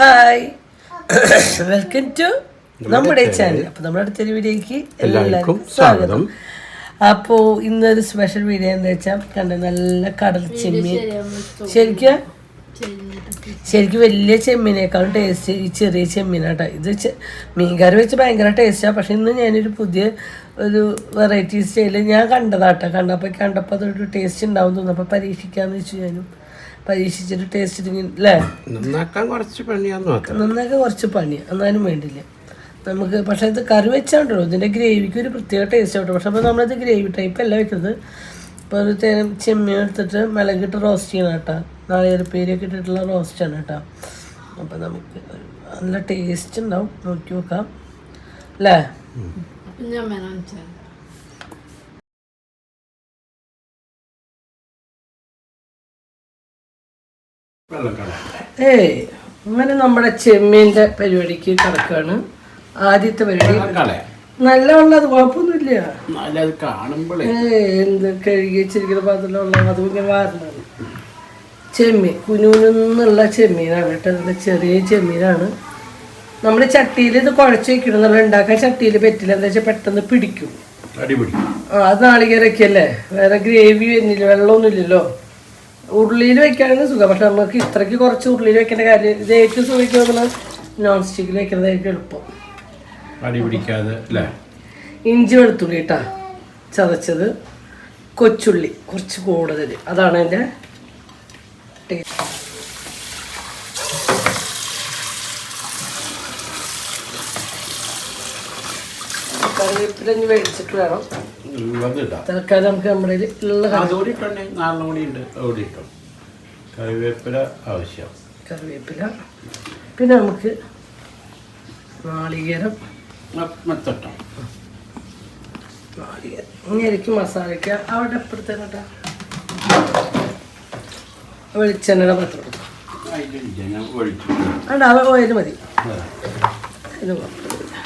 Hi welcome to നമ്മുടെ channel അപ്പോൾ നമ്മുടെ അടുത്തൊരു വീഡിയോക്ക് എല്ലാവർക്കും സ്വാഗതം. അപ്പോൾ ഇന്നൊരു സ്പെഷ്യൽ വീഡിയോ എന്താ വെച്ചാൽ കണ്ട നല്ല കടൽ ചെമ്മീൻ. ശരിക്കും? ശരിക്കും വലിയ ചെമ്മീനേക്കാളും ടേസ്റ്റ് ഈ ചെറിയ ചെമ്മീനാട്ടോ. ഇത് മീൻകറി വെച്ച് ഭയങ്കര ടേസ്റ്റാണ് പക്ഷെ ഇന്ന് ഞാനൊരു പുതിയ ഒരു വെറൈറ്റി സ്റ്റൈലിൽ ഞാൻ കണ്ടതാട്ടോ. കണ്ടപ്പോൾ കണ്ടപ്പോൾ അതൊരു ടേസ്റ്റ് ഉണ്ടാവും തോന്നുന്നു. അപ്പോൾ പരീക്ഷിക്കാമെന്ന് വെച്ചു ഞാനും. പരീക്ഷിച്ചിട്ട് ടേസ്റ്റ് അല്ലേ നന്നാക്കാൻ കുറച്ച് പണിയാന്ന് മാത്രം. നന്നാക്കി കുറച്ച് പണി. എന്നാലും വേണ്ടില്ല. നമുക്ക് പക്ഷെ ഇത് കറി വെച്ചാണ്ടല്ലോ ഇതിന്റെ ഗ്രേവിക്ക് ഒരു പ്രത്യേക ടേസ്റ്റ് ആവട്ടെ. പക്ഷെ അപ്പോൾ നമ്മളിത് ഗ്രേവി ടൈപ്പ് അല്ല വെക്കുന്നത്. ഇപ്പോൾ ഒരു തേരം ചെമ്മീൻ എടുത്തിട്ട് മിളകിട്ട് റോസ്റ്റ് ചെയ്യണം കേട്ടോ. നാളികേരപ്പേരിയൊക്കെ ഇട്ടിട്ടുള്ള റോസ്റ്റ് ആണ് കേട്ടോ. അപ്പോൾ നമുക്ക് നല്ല ടേസ്റ്റ് ഉണ്ടാവും. നോക്കി നോക്കാം. അല്ലേ ഞാൻ ഏയ് അങ്ങനെ നമ്മുടെ ചെമ്മീന്റെ പരിപാടിക്ക് കിടക്കുകയാണ് ആദ്യത്തെ പരിപാടി. നല്ല ഉള്ളത് കുഴപ്പമൊന്നുമില്ല. എന്ത് കഴുകി വെച്ചിരിക്കുന്ന പാത്രത്തിലുള്ള അത് ഇങ്ങനെ വാരണത് ചെമ്മീൻ കുനുകുന്നുള്ള ചെമ്മീനാണ് കേട്ടോ. നല്ല ചെറിയ ചെമ്മീനാണ്. നമ്മൾ ചട്ടിയിൽ ഇത് കുഴച്ച് വെക്കണം നമ്മൾ ഉണ്ടാക്കാൻ ചട്ടിയിൽ പറ്റില്ല. എന്താ വെച്ചാൽ പെട്ടെന്ന് പിടിക്കും. അത് നാളികേരക്കല്ലേ വേറെ ഗ്രേവി വരുന്നില്ല വെള്ളമൊന്നുമില്ലല്ലോ. ഉരുളിയിൽ വെക്കാനാണ് സുഖം. പക്ഷെ നമുക്ക് ഇത്രയ്ക്ക് കുറച്ച് ഉരുളിയിൽ വെക്കേണ്ട കാര്യം ഇത് ഏറ്റവും സുഖിക്കുക നമ്മൾ നോൺ സ്റ്റിക്കിൽ വെക്കുന്നതായിരിക്കും എളുപ്പം. അടിപിടിക്കാതെ അല്ലേ? ഇഞ്ചി വെളുത്തുള്ളി കേട്ടാ ചതച്ചത് കൊച്ചുള്ളി കുറച്ച് കൂടുതൽ അതാണ് എന്റെ ടേസ്റ്റ് കറിവേപ്പില ഇനി മേടിച്ചിട്ട് വേണം. തൽക്കാലം നമുക്ക് നമ്മുടെ ഉള്ള നാലെണ്ണം കൂടി ഉണ്ട്. ഇട്ടോ കറിവേപ്പില ആവശ്യം. കറിവേപ്പില. പിന്നെ നമുക്ക് നാളികേരം. മെത്തട്ടോ. നാളികേരം. ഇനി എനിക്ക് മസാലയ്ക്ക്. അവിടെ എപ്പോഴത്തെ കേട്ടാ വെളിച്ചെണ്ണയുടെ പത്രം. അല്ല ഓയിൽ മതി. ഇത് കുഴപ്പമില്ല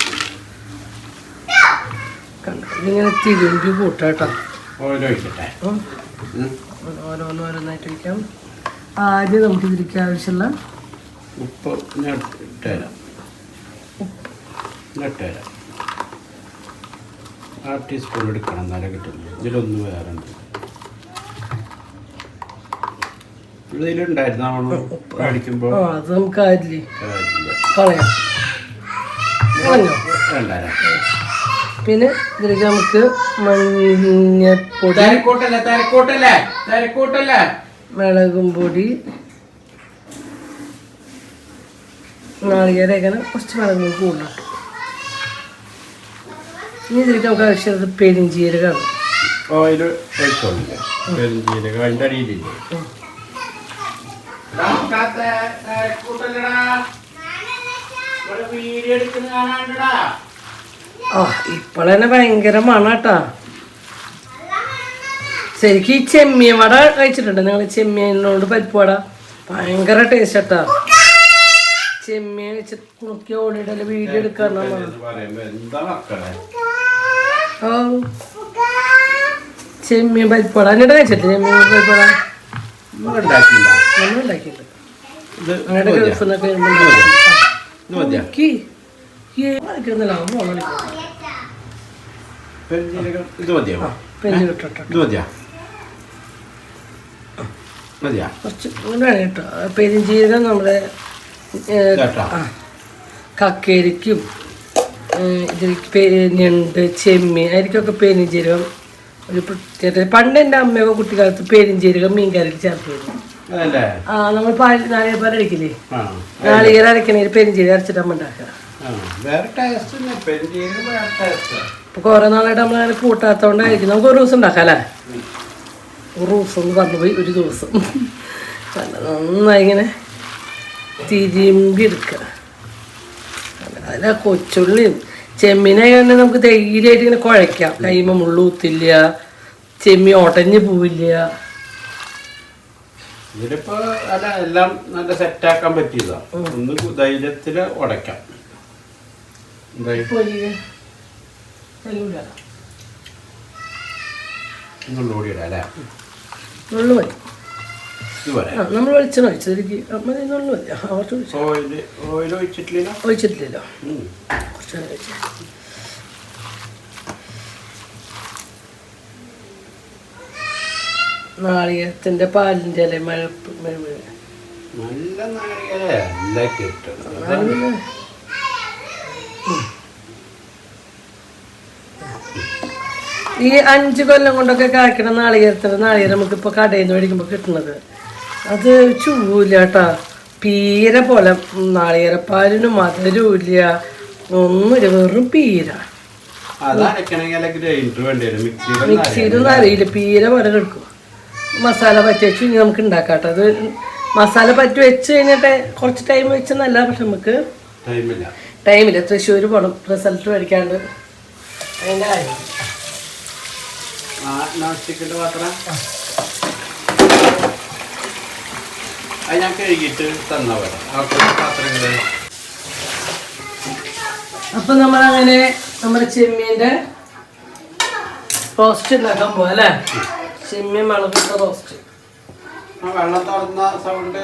കണ്ടോ ഇതിങ്ങനെ തിരുമ്പി കൂട്ടാട്ടോ. വയ്ക്കാം ആദ്യം നമുക്ക് ഇതിലേക്ക് ആവശ്യമുള്ള ഉപ്പ് ഞാൻ ഇട്ടുതരാം ഞാൻ ഇട്ടുതരാം ആ ടീസ്പൂൺ എടുക്കണം എന്നാലേ കിട്ടുള്ളൂ. ഇതിലൊന്ന് വേറെ ഉണ്ട് ഇതിലുണ്ടായിരുന്നു? നമ്മൾ മേടിക്കുമ്പോൾ ആ അത് നമുക്ക് കളയാം. കളഞ്ഞോ? പിന്നെ ഇതിലേക്ക് നമുക്ക് മഞ്ഞപ്പൊടി മുളകും പൊടി നാളികേരങ്ങനെ കുറച്ച് മുളകും കൂടുതൽ ഇനി ഇതിലേക്ക് നമുക്ക് ആവശ്യമുള്ളത് പെരിഞ്ചീരകമാണ്. ഒഴിച്ചോളില്ലേ പെരുംജീരകം അതിന്റെ അടിയിലില്ലേ? വീഡിയോ എടുക്കുന്ന കാണാണ്ടടാ ആ ഇപ്പോഴന്നെ ഭയങ്കര മണാട്ടാ. ശരിക്കും ഈ ചെമ്മീൻ വട കഴിച്ചിട്ടുണ്ട്. നിങ്ങൾ ചെമ്മീനോട് പരിപ്പ് വട ഭയങ്കര ടേസ്റ്റ് ആട്ടാ ചെമ്മീൻ വെച്ച് കുണുക്കി ഓടിയിട്ടല്ലേ വീഡിയോ എടുക്കാൻ ഓ. ചെമ്മീൻ പരിപ്പ് വട എന്നിട്ട് കഴിച്ചിട്ട് ചെമ്മീൻ പരിപ്പ് വട നമ്മൾ ഉണ്ടാക്കിയിട്ടുണ്ട്? ഗൾഫിൽ നിന്നൊക്കെ ഇത് മതിയോ? ഇത് മതിയോ? മതിയോ? കുറച്ച് കേട്ടോ. പെരിഞ്ചീരകം നമ്മുടെ കക്കേരിക്കും പേ- ഞണ്ട് ചെമ്മീൻ അതിലേക്കൊക്കെ പെരിഞ്ചീരകം. ഒരു പ്രത്യേക പണ്ട് എന്റെ അമ്മയൊക്കെ കുട്ടിക്കാലത്ത് പെരിഞ്ചീരകം മീൻകറിയിൽ ചേർത്തിരുന്നു. ആ നമ്മൾ പാൽ നാളികേരം അരക്കില്ലേ? നാളികേരം അരക്കണേൽ പെരിഞ്ചീരകം അരച്ചിട്ട് അമ്മ ഉണ്ടാക്കുക. കുറേ നാളായിട്ട് നമ്മളങ്ങനെ കൂട്ടാത്തോണ്ടായിരിക്കും. നമുക്ക് ഒരു ദിവസം ഉണ്ടാക്കാം അല്ലേ ഒരു ദിവസം എന്ന് പറഞ്ഞു പോയി ഒരു ദിവസം. നല്ല നന്നായി ഇങ്ങനെ തിരിമ്പി എടുക്കുക അല്ല കൊച്ചുള്ളിയും. ചെമ്മീനെ തന്നെ നമുക്ക് ധൈര്യമായിട്ട് ഇങ്ങനെ കുഴയ്ക്കാം. കൈമ മുള്ളൂത്തില്ല ചെമ്മി ഒടഞ്ഞു പോവില്ല. ഇതിലിപ്പോ അല്ല എല്ലാം നല്ല സെറ്റാക്കാൻ പറ്റിയതാ. ഒന്ന് ധൈര്യത്തിൽ ഉടയ്ക്കാം ധൈര്യം പൊരിയ ഒന്നുകൂടി ഇടാം അല്ലേ നുള്ളു മതി ഇത് പറയാം ആ നമ്മൾ വെളിച്ചെണ്ണ ഒഴിച്ചതിലേക്ക് മതി എന്നുള്ളൂ മതി ആ, കുറച്ച് ഒഴിച്ചു. ഓയിൽ ഓയിൽ ഒഴിച്ചിട്ടില്ല ഒഴിച്ചിട്ടില്ലല്ലോ. ഉം. കുറച്ച് നേരം ഒഴിച്ചു നാളികേരത്തിന്റെ പാലിന്റെ അല്ലേ മഴപ്പ് മഴ നല്ല നാളികേരം എല്ലാം കിട്ടും ഈ അഞ്ച് കൊല്ലം കൊണ്ടൊക്കെ കായ്ക്കണ നാളികേരത്തിന് നാളികേരം നമുക്കിപ്പോൾ കടയിൽ നിന്ന് മേടിക്കുമ്പോൾ കിട്ടുന്നത്. അത് ചൂല കേട്ടാ പീര പോലെ നാളികേരപ്പാലിന് മധുരമില്ല ഒന്നുമില്ല വെറും പീര. മിക്സിയിലൊന്നും അറിയില്ല പീര പോലെ കിടക്കും. മസാല പറ്റി വെച്ച് ഇനി നമുക്ക് ഉണ്ടാക്കാട്ടോ. അത് മസാല പറ്റി വെച്ച് കഴിഞ്ഞിട്ട് കുറച്ച് ടൈം വെച്ച് നല്ല പക്ഷെ നമുക്ക് ടൈമില്ല ടൈമില്ല തൃശ്ശൂർ പോകണം റിസൾട്ട് മേടിക്കാണ്ട്. അതിന്റെ കാര്യം. ആ നോൺ സ്റ്റിക്കിന്റെ പാത്രം അത് ഞാൻ കഴുകിയിട്ട് തന്ന പോലെ പാത്രങ്ങൾ അപ്പൊ നമ്മളങ്ങനെ നമ്മുടെ ചെമ്മീന്റെ റോസ്റ്റ് ഉണ്ടാക്കാൻ പോവാ അല്ലേ? ചെമ്മീൻ മുളകിട്ട റോസ്റ്റ് ആ വെള്ളം തുറന്ന സൗണ്ട്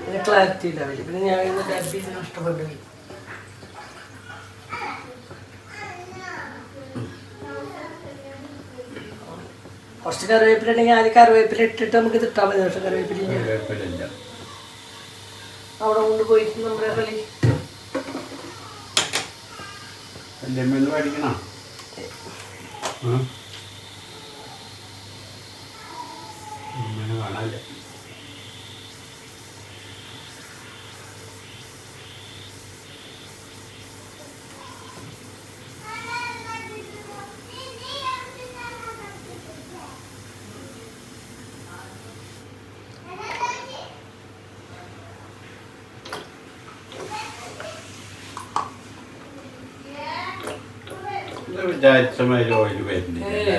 പിന്നെ ക്ലാരിറ്റി ഇല്ല പിന്നെ ഞാൻ ഇന്ന് ഡബി നഷ്ടപ്പെട്ടു കുറച്ച് കറിവേപ്പില ഉണ്ടെങ്കിൽ ആദ്യം കറിവേപ്പില ഇട്ടിട്ട് നമുക്ക് തിട്ടാൻ മതി. പക്ഷെ കറിവേപ്പില അവിടെ കൊണ്ട് കൊണ്ടുപോയി നമ്മുടെ കളി. പഠിക്കണം കാണാല്ലേ? വിചാരിച്ച മാതിരി ഓയിൽ വരുന്നില്ല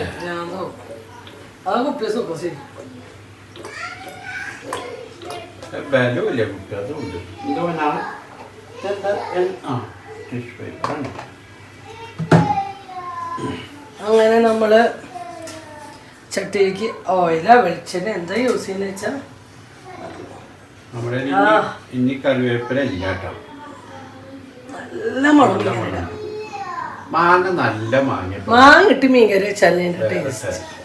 ബലമില്ല കുട്ടി അതുണ്ട്. എന്താ പറഞ്ഞാ ഇതെന്താ? എൻ- ആ ടിഷ്യൂ പേപ്പറാണ് അങ്ങനെ നമ്മൾ ചട്ടിയിലേക്ക് ഓയില വെളിച്ചെണ്ണ എന്താ യൂസ് ചെയ്യുന്നത് വെച്ചാൽ നമ്മുടെ ഇനി കറിവേപ്പില ഇല്ല കേട്ടോ. നല്ല മുളക്. മാങ്ങ നല്ല മാങ്ങ മാങ്ങ കിട്ടി മീൻകറി വെച്ചാൽ ടേസ്റ്റ്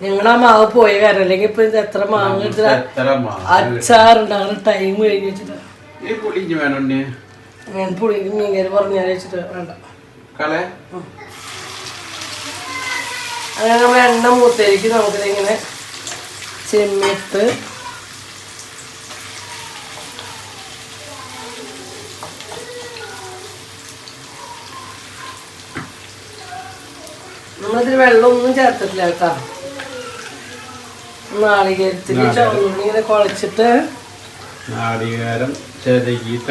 ഞങ്ങളാ മാവ് പോയ കാരണം അല്ലെങ്കിൽ ഇപ്പൊ എത്ര മാങ്ങ അച്ചാറുണ്ടാകുന്ന ടൈം കഴിഞ്ഞ് വെച്ചിട്ട്. ഞാൻ പുളി മീൻകറി പറഞ്ഞാൽ വെച്ചിട്ട് വേണ്ട. അങ്ങനെ നമ്മൾ എണ്ണ മൂത്തേക്ക് നമുക്കിതിങ്ങനെ ചെമ്മിട്ട് നമ്മളിതിൽ വെള്ളമൊന്നും ചേർത്തിട്ടില്ല കേട്ടോ. ചുവന്നുള്ളി ഇങ്ങനെ കുഴച്ചിട്ട് നാളികേരം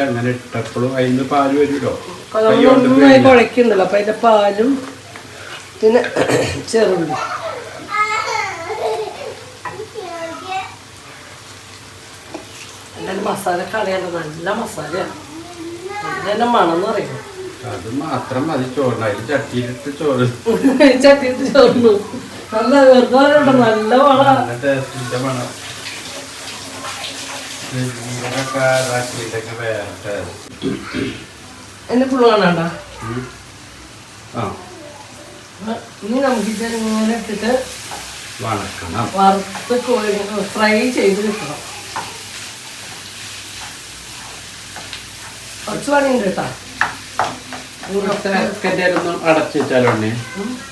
അങ്ങനെ ഇട്ടപ്പോഴും അതിന് പാൽ വരുമല്ലോ. നന്നായി കുഴക്കുന്നുണ്ടല്ലോ. അപ്പൊ പാലും പിന്നെ ചെറുള്ളി. എന്തായാലും മസാല കളയണ്ട നല്ല മസാലയാണ്. നല്ല മണം എന്ന് പറയുന്നത് അത് മാത്രം മതി ചോറിന് അതിൽ ചട്ടിയിലിട്ട് ചോറ്. ചട്ടിയിട്ട് ചോറിനു. നല്ല വെറുതെ നല്ല നല്ല ടേസ്റ്റിന്റെ മണം. എന്നെ ഫുള്ള് കാണാണ്ട? ഇനി നമുക്ക് ഇത് ഇങ്ങനെ ഇട്ടിട്ട് വണക്കണം. വറുത്ത് കോഴി ഫ്രൈ ചെയ്ത് കിട്ടണം. കുറച്ച് പണിയുണ്ട് കേട്ടോ. സെക്കൻഡ് ഒന്ന് അടച്ചുവെച്ചാലോണ്ണേ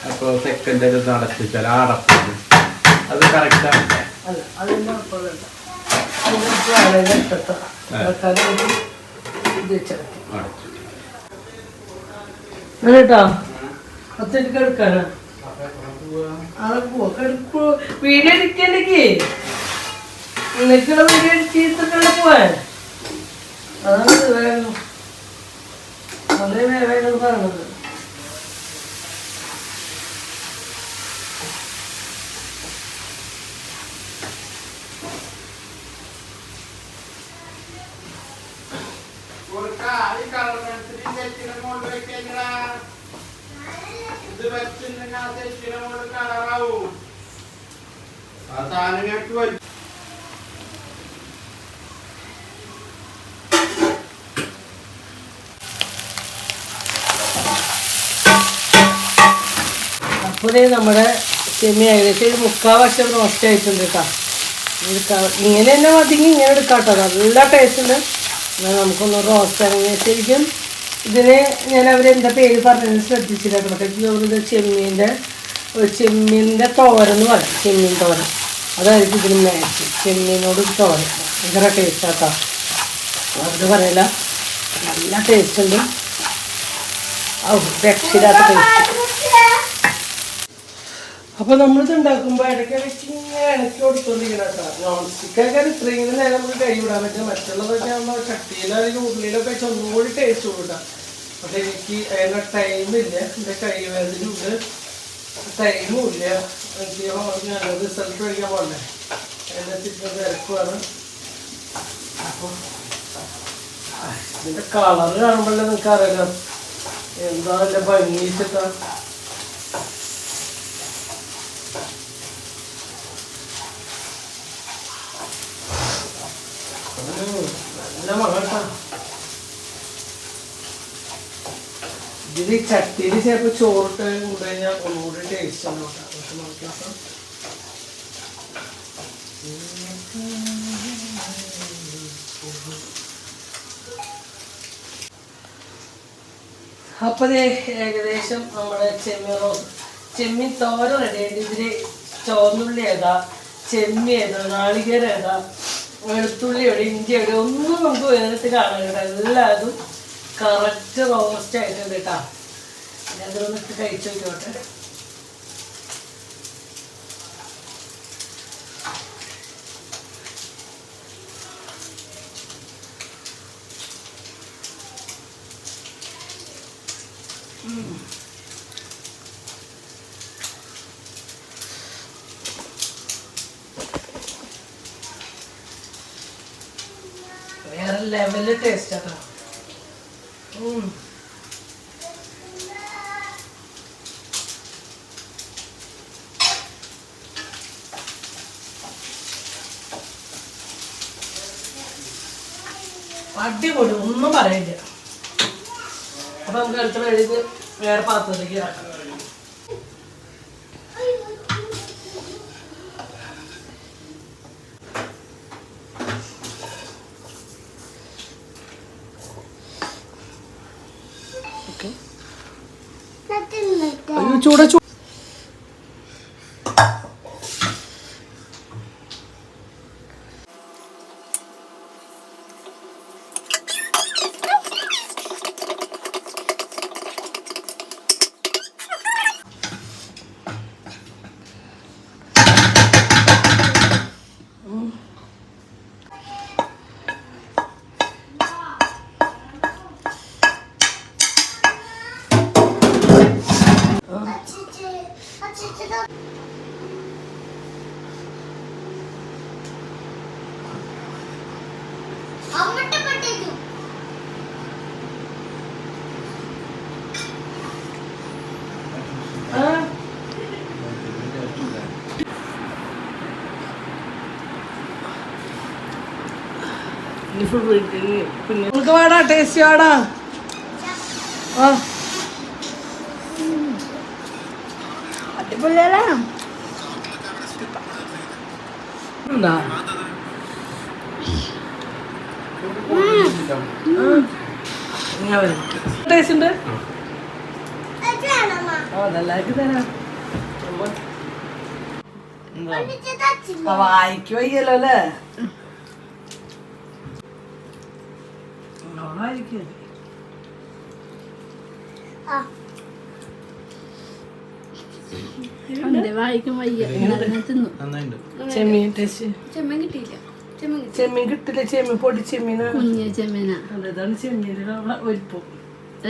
അപ്പോൾ സെക്കൻഡ് ഒന്ന് അടച്ചുവെച്ചാൽ ആ അടപ്പ് അത് കറക്റ്റാണ് അടച്ചു. കേട്ടോ ഒത്തിരി വീഡിയോ നിനക്കുള്ള വീഡിയോ പോവാൻ? അതാണ് ഇത് വേഗം അതേ വേഗം പറഞ്ഞത് ആ സാധനങ്ങൾക്ക് വലി അപ്പോൾ ദേ നമ്മുടെ ചെമ്മി ഏകദേശം ഒരു മുക്കാൽ വശം റോസ്റ്റ് കേട്ടോ. ഇത് ഇങ്ങനെ തന്നെ മതിങ്ങി ഇങ്ങനെ എടുക്കാം കേട്ടോ നല്ല ടേസ്റ്റ് ഉണ്ട്. എന്നാൽ നമുക്കൊന്ന് റോസ്റ്റ് ഇറങ്ങി ശരിക്കും ഇതിന് ഞാൻ അവരെന്താ പേര് പറഞ്ഞത് ശ്രദ്ധിച്ചില്ല കേട്ടോ. തോന്നുന്നത് ചെമ്മീന്റെ ചെമ്മീന്റെ തോരെന്ന് പറയും. ചെമ്മീൻ തോരൻ. അതായിരിക്കും ഇതിന് മാച്ച് ചെമ്മീനോട് തോരൻ. ഭയങ്കര ടേസ്റ്റ് കേട്ടോ. അത് പറയില്ല. നല്ല ടേസ്റ്റ് ഉണ്ട്. ഔ രക്ഷിതാത്ത ടേസ്റ്റ് അപ്പൊ നമ്മളിത് ഉണ്ടാക്കുമ്പോ ഇടയ്ക്കിടയ്ക്ക് ഇങ്ങനെ ഇണക്കി കൊടുത്തോണ്ടിരിക്കണം കേട്ടോ നോൺ സ്റ്റിക്കൊക്കെ ഇത്രയും നേരം നമുക്ക് കൈ വിടാൻ പറ്റും മറ്റുള്ളതൊക്കെ ആകുമ്പോൾ ചട്ടിയിലോ അല്ലെങ്കിൽ ഉള്ളിലൊക്കെ വെച്ച് ഒന്നും ടേസ്റ്റ് കൂട്ടാം പക്ഷെ എനിക്ക് അതിനുള്ള ടൈമില്ല എന്റെ കൈ വേദനയുണ്ട് ടൈമും ഇല്ല. എനിക്ക് ഞാൻ റിസൾട്ട് കഴിക്കാൻ പോകണ്ടേ? എന്റെ ചിത്രം തിരക്കുവാണ്. അപ്പം ഇതിന്റെ കളർ കാണുമ്പോഴേ നിങ്ങൾക്ക് അറിയാലോ എന്താ ഭംഗി ഭംഗിച്ചിട്ടാ നല്ല മകട്ടാ ഇതിൽ ചട്ടിയിൽ ചിലപ്പോൾ ചോറിട്ട് കൂടി കഴിഞ്ഞാൽ ഒന്നുകൂടി ടേസ്റ്റ് ആണ് കേട്ടോ. പക്ഷെ നോക്കിയപ്പോൾ അപ്പോൾ ഏകദേശം നമ്മുടെ ചെമ്മീൻ ചെമ്മീൻ തോര റെഡി ആയിട്ട് ഇതിൽ ചോന്നുള്ളി ഏതാ ചെമ്മി ഏതാ നാളികേരം ഏതാ വെളുത്തുള്ളി എവിടെ ഇഞ്ചി എവിടെ ഒന്നും നമുക്ക് വേറിട്ട് കാണാനുണ്ട് എല്ലാതും കറക്റ്റ് റോസ്റ്റ് ആയിട്ടുണ്ട് കേട്ടോ. ഞാൻ ഇതൊന്നിട്ട് കഴിച്ചു നോക്കട്ടെ വേറെ ലെവൽ ടേസ്റ്റ് ഉം. അടിപൊളി ഒന്നും പറയില്ല. അപ്പൊ നമുക്ക് അടുത്ത വഴിക്ക് വേറെ പാത്രത്തിലേക്ക് ഇറക്കാം. അയ്യോ ചൂട ചൂ അമ്മട്ട് പട്ടേക്കും ആ ഇനി ഫുൾ പിന്നെ. നമുക്ക് വേടാ ടേസ്റ്റ് വേടാ ആ. അടിപൊളിയല്ലേ എന്താ ടേസ്റ്റ് ഉണ്ട് വായിക്ക് വയ്യല്ലോ അല്ലേ വായിക്കും ഉണ്ട് വായിക്കും വയ്യ എന്നാലും തിന്നു നന്നായിട്ടുണ്ട് ചെമ്മീൻ ടേസ്റ്റ് ചെമ്മൻ കിട്ടിയില്ല. ചെമ്മൻ കിട്ടി ചെമ്മീൻ കിട്ടില്ല. ചെമ്മീൻ പൊടി ചെമ്മീനാ കുഞ്ഞ ചെമ്മന. അതാണ് ചെമ്മീനുള്ള ഒരിപ്പം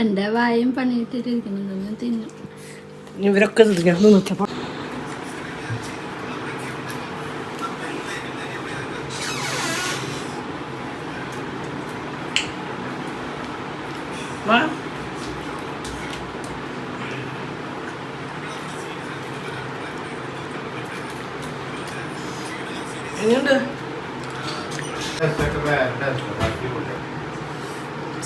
എന്റെ വായും പണിയിട്ടിരിക്കുന്നുണ്ട്. ഞാൻ തിന്നു. ഇവരൊക്കെ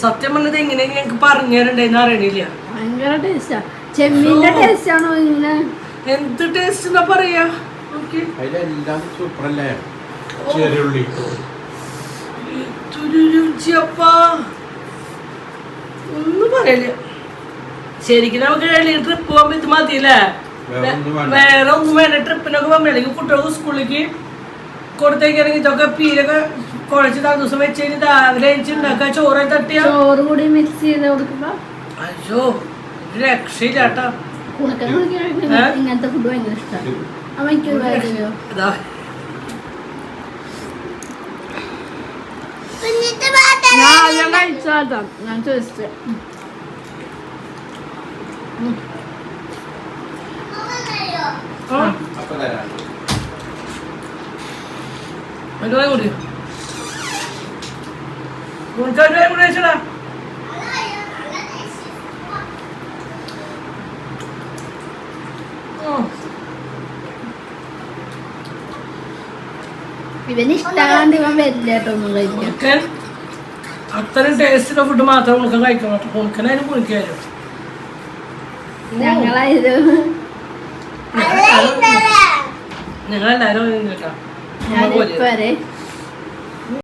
സത്യം പറഞ്ഞത് എങ്ങനെ ഞങ്ങൾക്ക് പറഞ്ഞു തരണ്ടെന്ന് അറിയണില്ല. ഭയങ്കര ടേസ്റ്റാ ചെമ്മീന്റെ ടേസ്റ്റ് ആണോ ഇങ്ങനെ? എന്ത് ടേസ്റ്റ് എന്നാ പറയാ? അതിലെല്ലാം സൂപ്പറല്ലേ? ചെറുള്ളി രുചിയപ്പാ ഒന്നും പറയില്ല. ശരിക്കും നമുക്ക് ട്രിപ്പ് പോകുമ്പോ ഇത് മതിയില്ലേ? വേറെ ഒന്നും വേണ്ട. ട്രിപ്പിനൊക്കെ പോകുമ്പോഴേക്കും കുട്ടികൾക്ക് സ്കൂളിലേക്ക് കൊടുത്തേക്കാണെങ്കിൽ ഇതൊക്കെ പീരൊക്കെ കുഴച്ച് താ ദിവസം വെച്ച് കഴിഞ്ഞ് രാവിലെ ചോറ് തട്ടിയാ? ചോറ് കൂടി മിക്സ് ചെയ്ത് കൊടുക്കുമ്പോ? അയ്യോ ഒരു രക്ഷയില്ല കേട്ടോ? ഇങ്ങനത്തെ ഫുഡ് ഭയങ്കര ഇഷ്ടമാണ് ഞാൻ ഞാൻ കഴിച്ചാട്ടാ ഞാൻ ചോദിച്ചത് തരാം കൂടി? ഉൾക്കാട്ട് വായ കൂടി ഉം. ഇവന് ഇഷ്ടമാണ്ട് ഇവൻ വരില്ല കേട്ടോ ഒന്നും കഴിക്കാൻ അത്രയും ടേസ്റ്റുള്ള ഫുഡ് മാത്രം ഉണക്കൻ കഴിക്കണം. കേട്ടോ ഉണക്കനായാലും കുളിക്കായാലും ഞങ്ങളായത്. ഞങ്ങളെല്ലാരും കേട്ടോ ഞാൻ ഇപ്പൊ വരെ